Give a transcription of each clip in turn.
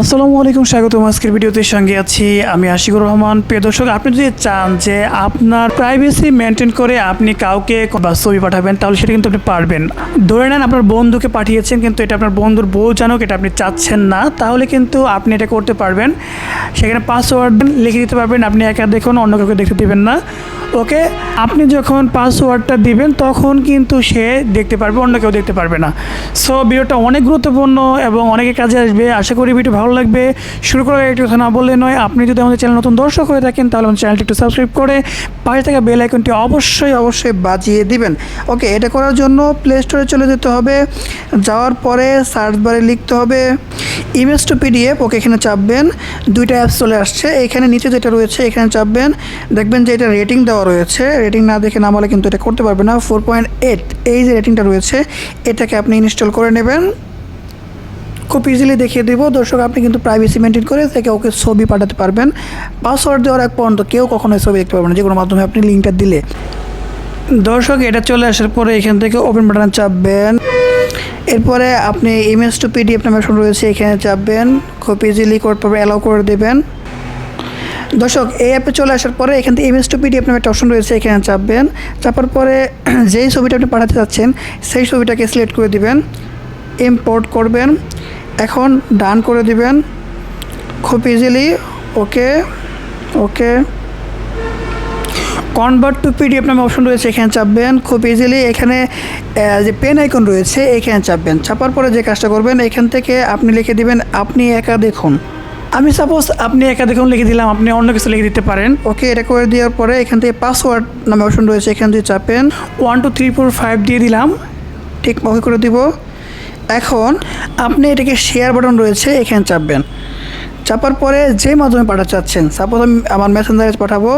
আসসালামু আলাইকুম, স্বাগতম আজকের ভিডিওতে। সঙ্গে আছি আমি আশিকুর রহমান। প্রিয় দর্শক, আপনি যদি চান যে আপনার প্রাইভেসি মেনটেন করে আপনি কাউকে বা ছবি পাঠাবেন, তাহলে সেটা কিন্তু আপনি পারবেন। ধরে নেন আপনার বন্ধুকে পাঠিয়েছেন, কিন্তু এটা আপনার বন্ধুর বউ জানুক, এটা আপনি চাচ্ছেন না, তাহলে কিন্তু আপনি এটা করতে পারবেন। সেখানে পাসওয়ার্ড লিখে দিতে পারবেন, আপনি একা দেখুন, অন্য কাউকে দেখতে দিবেন না। ওকে? আপনি যখন পাসওয়ার্ডটা দিবেন, তখন কিন্তু সে দেখতে পারবে, অন্য কেউ দেখতে পারবে না। সো ভিডিওটা অনেক গুরুত্বপূর্ণ এবং অনেকের কাজে আসবে। আশা করি ভিডিও ভালো লাগবে। শুরু করার একটু কথা না বললে নয়, আপনি যদি আমাদের চ্যানেল নতুন দর্শক হয়ে থাকেন, তাহলে আমাদের চ্যানেলটি একটু সাবস্ক্রাইব করে পাশে থাকা বেল আইকনটি অবশ্যই অবশ্যই বাজিয়ে দিবেন। ওকে এটা করার জন্য প্লে স্টোরে চলে যেতে হবে। যাওয়ার পরে সার্চ বারে লিখতে হবে ইমেজ টু পিডিএফ ওকে এখানে চাপবেন। দুইটা অ্যাপস চলে আসছে। এখানে নিচে যেটা রয়েছে, এখানে চাপবেন। দেখবেন যে এটা রেটিং দেওয়া রয়েছে। রেটিং না দেখে নামালে কিন্তু এটা করতে পারবে না। ফোর পয়েন্ট এইট এই যে রেটিংটা রয়েছে, এটাকে আপনি ইনস্টল করে নেবেন। খুব ইজিলি দেখিয়ে দেবো। দর্শক, আপনি কিন্তু প্রাইভেসি মেনটেন করে থেকে ওকে ছবি পাঠাতে পারবেন। পাসওয়ার্ড দেওয়ার এক পর্যন্ত কেউ কখনোই ছবি দেখতে পারবে না যে কোনো মাধ্যমে আপনি লিঙ্কটা দিলে। দর্শক, এটা চলে আসার পরে এখান থেকে ওপেন বাটন চাপবেন। এরপরে আপনি ইমেজ টু পিডিএফ নামে রয়েছে, এখানে চাপবেন। খুব ইজিলি কোড পাবে অ্যালাউ করে দেবেন। দর্শক, এই অ্যাপে চলে আসার পরে এখান থেকে ইমেজ টু পিডিএফ নামে একটা অপশন রয়েছে, এখানে চাপবেন। চাপার পরে যেই ছবিটা আপনি পাঠাতে চাচ্ছেন সেই ছবিটাকে সিলেক্ট করে দিবেন। ইম্পোর্ট করবেন। এখন ডান করে দিবেন। খুব easily okay okay convert to PDF নামে অপশন রয়েছে, এখানে চাপবেন। খুব ইজিলি এখানে যে পেন আইকন রয়েছে, এখানে চাপবেন। চাপার পরে যে কাজটা করবেন, এখান থেকে আপনি লিখে দিবেন, আপনি একা দেখুন। আমি সাপোজ আপনি একা দেখুন লিখে দিলাম, আপনি অন্য কিছু লিখে দিতে পারেন। ওকে এটা করে দেওয়ার পরে এখান থেকে পাসওয়ার্ড নামে অপশন রয়েছে, এখান থেকে চাপেন। One two three four five দিয়ে দিলাম। ঠিক ওকে করে দিব। এখন আপনি এটাকে শেয়ার বাটন রয়েছে, এখানে চাপবেন। চাপার পরে যে মাধ্যমে পাঠাতে চাচ্ছেন সাপোজ আমি আমার মেসেঞ্জারে পাঠাবো।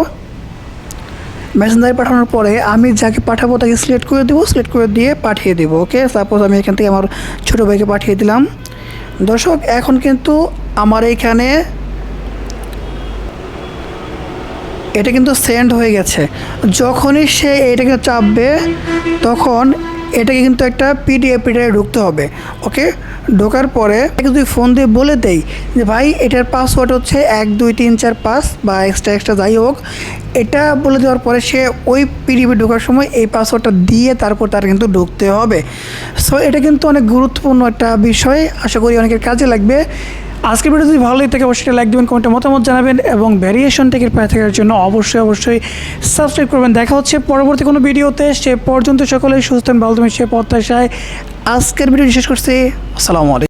মেসেঞ্জারে পাঠানোর পরে আমি যাকে পাঠাবো তাকে সিলেক্ট করে দেবো সিলেক্ট করে দিয়ে পাঠিয়ে দেবো ওকে সাপোজ আমি এখান থেকে আমার ছোটো ভাইকে পাঠিয়ে দিলাম। দর্শক, এখন কিন্তু আমার এইখানে এটা কিন্তু সেন্ড হয়ে গেছে। যখনই সে এটাকে চাপবে, তখন এটাকে কিন্তু একটা পিডিএফ পিডিএফ ঢুকতে হবে ওকে ঢোকার পরে যদি ফোন দিয়ে বলে দেই যে, ভাই, এটার পাসওয়ার্ড হচ্ছে এক, দুই, তিন, চার, পাঁচ বা এক্সট্রা এক্সট্রা যাই হোক। এটা বলে দেওয়ার পরে সে ওই পিডিএফে ঢোকার সময় এই পাসওয়ার্ডটা দিয়ে তারপর তার কিন্তু ঢুকতে হবে। সো এটা কিন্তু অনেক গুরুত্বপূর্ণ একটা বিষয়, আশা করি অনেকের কাজে লাগবে। আজকের ভিডিও যদি ভালো লাগে থাকে অবশ্যই লাইক দেবেন কমেন্টে মতামত জানাবেন এবং ভ্যারিয়েশন থেকে পায়ে থাকার জন্য অবশ্যই অবশ্যই সাবস্ক্রাইব করবেন। দেখা হচ্ছে পরবর্তী কোনো ভিডিওতে। সে পর্যন্ত সকলে সুস্থ ভালো থাকবেন। সে প্রত্যাশায় আজকের ভিডিও শেষ করছি। আসসালামু আলাইকুম।